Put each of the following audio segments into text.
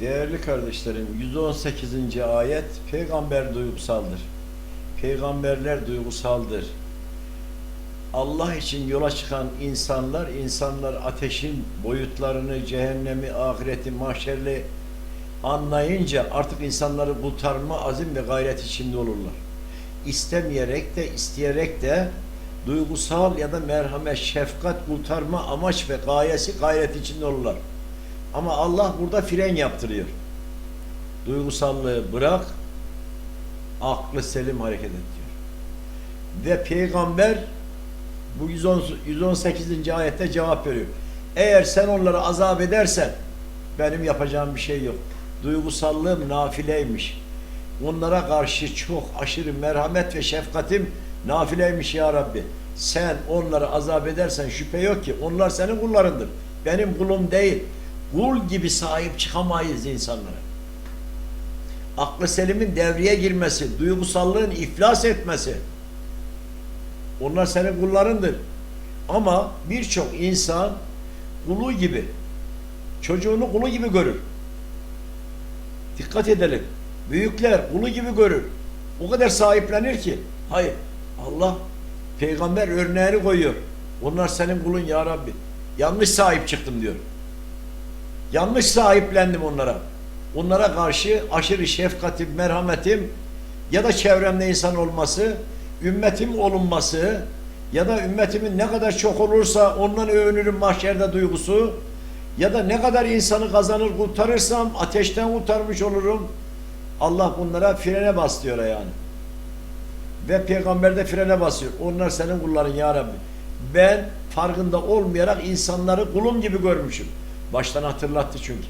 Değerli kardeşlerim, 118. ayet peygamber duygusaldır. Peygamberler duygusaldır. Allah için yola çıkan insanlar, insanlar ateşin boyutlarını, cehennemi, ahireti, mahşerli anlayınca artık insanları kurtarma azim ve gayret içinde olurlar. İstemeyerek de, isteyerek de duygusal ya da merhamet, şefkat, kurtarma amaç ve gayesi gayret içinde olurlar. Ama Allah burada fren yaptırıyor. Duygusallığı bırak, aklı selim hareket et diyor. Ve peygamber bu 110 118. ayette cevap veriyor. Eğer sen onları azap edersen benim yapacağım bir şey yok. Duygusallığım nafileymiş. Onlara karşı çok aşırı merhamet ve şefkatim nafileymiş ya Rabbi. Sen onları azap edersen şüphe yok ki onlar senin kullarındır. Benim kulum değil. Kul gibi sahip çıkamayız insanlara. Aklı selimin devreye girmesi, duygusallığın iflas etmesi. Onlar senin kullarındır. Ama birçok insan kulu gibi, çocuğunu kulu gibi görür. Dikkat edelim. Büyükler kulu gibi görür. O kadar sahiplenir ki. Hayır. Allah peygamber örneğini koyuyor. Onlar senin kulun ya Rabbi. Yanlış sahip çıktım diyor. Yanlış sahiplendim onlara. Onlara karşı aşırı şefkatim, merhametim ya da çevremde insan olması, ümmetim olunması ya da ümmetimin ne kadar çok olursa ondan övünürüm mahşerde duygusu ya da ne kadar insanı kazanır kurtarırsam ateşten kurtarmış olurum. Allah bunlara frene bas yani. Ve peygamber de frene basıyor. Onlar senin kulların ya Rabbi. Ben farkında olmayarak insanları kulum gibi görmüşüm. Baştan hatırlattı çünkü.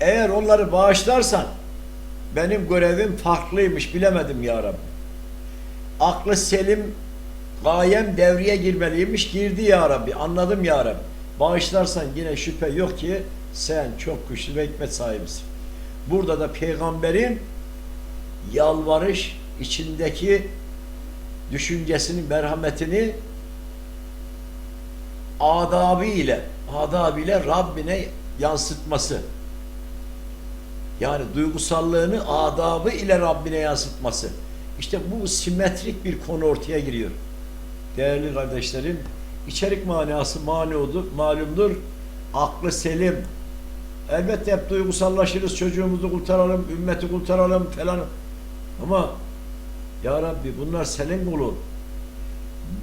Eğer onları bağışlarsan benim görevim farklıymış bilemedim ya Rabbi. Aklı selim gayem devreye girmeliymiş girdi ya Rabbi anladım ya Rabbi. Bağışlarsan yine şüphe yok ki sen çok güçlü ve hikmet sahibisin. Burada da peygamberin yalvarış içindeki düşüncesini, merhametini adabı ile adabı ile Rabbine yansıtması. Yani duygusallığını adabı ile Rabbine yansıtması. İşte bu simetrik bir konu ortaya giriyor. Değerli kardeşlerim, içerik manası maludur, malumdur. Aklı selim. Elbette hep duygusallaşırız, çocuğumuzu kurtaralım, ümmeti kurtaralım falan. Ama Ya Rabbi bunlar senin kulun.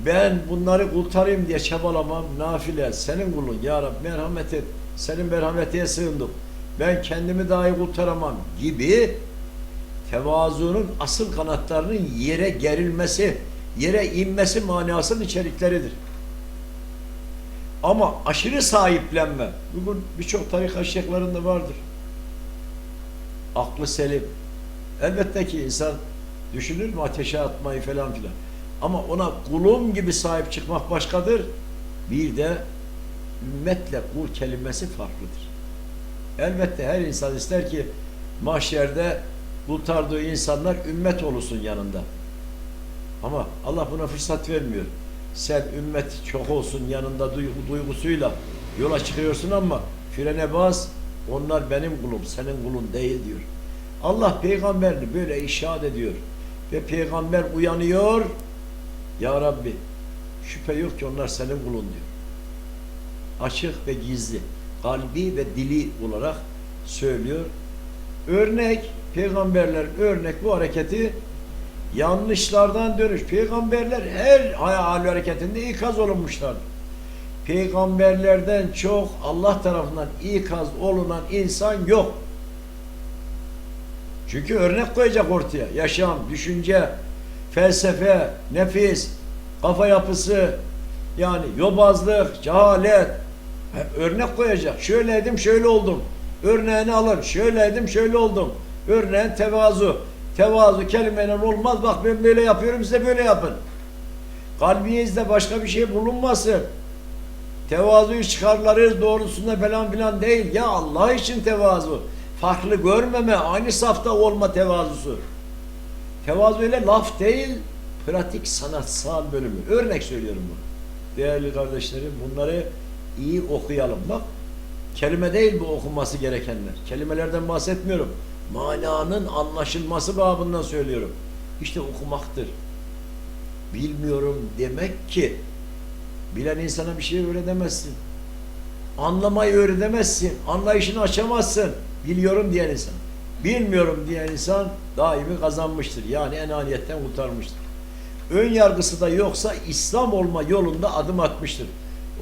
Ben bunları kurtarayım diye çabalamam, nafile, senin kulun. Ya Rabbi merhamet et, senin merhametine sığındım. Ben kendimi dahi kurtaramam gibi tevazunun asıl kanatlarının yere gerilmesi, yere inmesi manasının içerikleridir. Ama aşırı sahiplenme, bugün birçok tarikat şeyhlerinde vardır. Aklı selim. Elbette ki insan düşünür mü ateşe atmayı falan filan. Ama ona kulum gibi sahip çıkmak başkadır. Bir de ümmetle kul kelimesi farklıdır. Elbette her insan ister ki mahşerde kurtardığı insanlar ümmet olursun yanında. Ama Allah buna fırsat vermiyor. Sen ümmet çok olsun yanında duygu, duygusuyla yola çıkıyorsun ama frene bas onlar benim kulum senin kulun değil diyor. Allah peygamberini böyle işaret ediyor. Ve peygamber uyanıyor. Ya Rabbi şüphe yok ki onlar senin kulun diyor. Açık ve gizli, kalbi ve dili olarak söylüyor. Örnek, peygamberler örnek bu hareketi yanlışlardan dönüş. Peygamberler her hal hareketinde ikaz olunmuşlardır. Peygamberlerden çok Allah tarafından ikaz olunan insan yok. Çünkü örnek koyacak ortaya. Yaşam, düşünce, felsefe, nefis, kafa yapısı, yani yobazlık, cehalet, örnek koyacak. Şöyleydim, şöyle oldum. Örneğini alın. Şöyleydim, şöyle oldum. Örneğin tevazu. Tevazu kelimeyle olmaz. Bak ben böyle yapıyorum, size böyle yapın. Kalbinizde başka bir şey bulunmasın. Tevazuyu çıkarlarız doğrusunda falan filan değil. Ya Allah için tevazu. Farklı görmeme, aynı safta olma tevazusu. Tevazu ile laf değil, pratik sanatsal bölümü. Örnek söylüyorum bunu. Değerli kardeşlerim bunları iyi okuyalım. Bak Kelime değil bu okunması gerekenler. Kelimelerden bahsetmiyorum. Mananın anlaşılması babından söylüyorum. İşte okumaktır. Bilmiyorum demek ki bilen insana bir şey öğretemezsin. Anlamayı öğretemezsin. Anlayışını açamazsın. Biliyorum diyen insan. Bilmiyorum diyen insan daimi kazanmıştır. Yani enaniyetten kurtarmıştır. Ön yargısı da yoksa İslam olma yolunda adım atmıştır.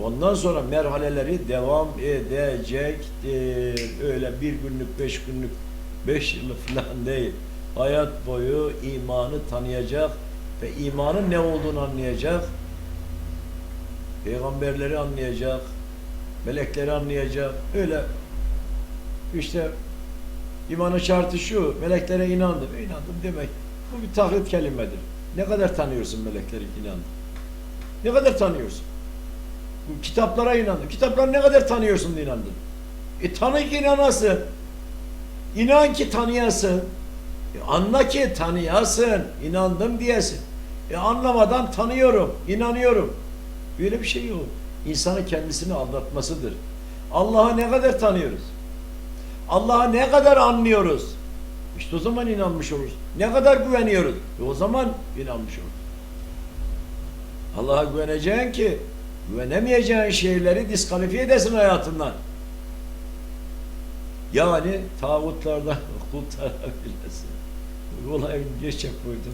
Ondan sonra merhaleleri devam edecektir. Öyle bir günlük, beş günlük, beş yıllık falan değil. Hayat boyu imanı tanıyacak ve imanın ne olduğunu anlayacak. Peygamberleri anlayacak, melekleri anlayacak. Öyle işte imanın şartı şu, meleklere inandım. İnandım demek. Bu bir taklit kelimedir. Ne kadar tanıyorsun melekleri inandın? Ne kadar tanıyorsun? Bu kitaplara inandın. Kitapları ne kadar tanıyorsun da inandın? E tanı ki inanasın. İnan ki tanıyasın. E, anla ki tanıyasın. İnandım diyesin. E anlamadan tanıyorum, inanıyorum. Böyle bir şey yok. İnsanın kendisini aldatmasıdır. Allah'ı ne kadar tanıyoruz? Allah'a ne kadar anlıyoruz? İşte o zaman inanmış oluruz. Ne kadar güveniyoruz? E o zaman inanmış oluruz. Allah'a güveneceksin ki güvenemeyeceğin şeyleri diskalifiye edesin hayatından. Yani tağutlardan kurtarabilesin. Olayın geçecek boyutunu.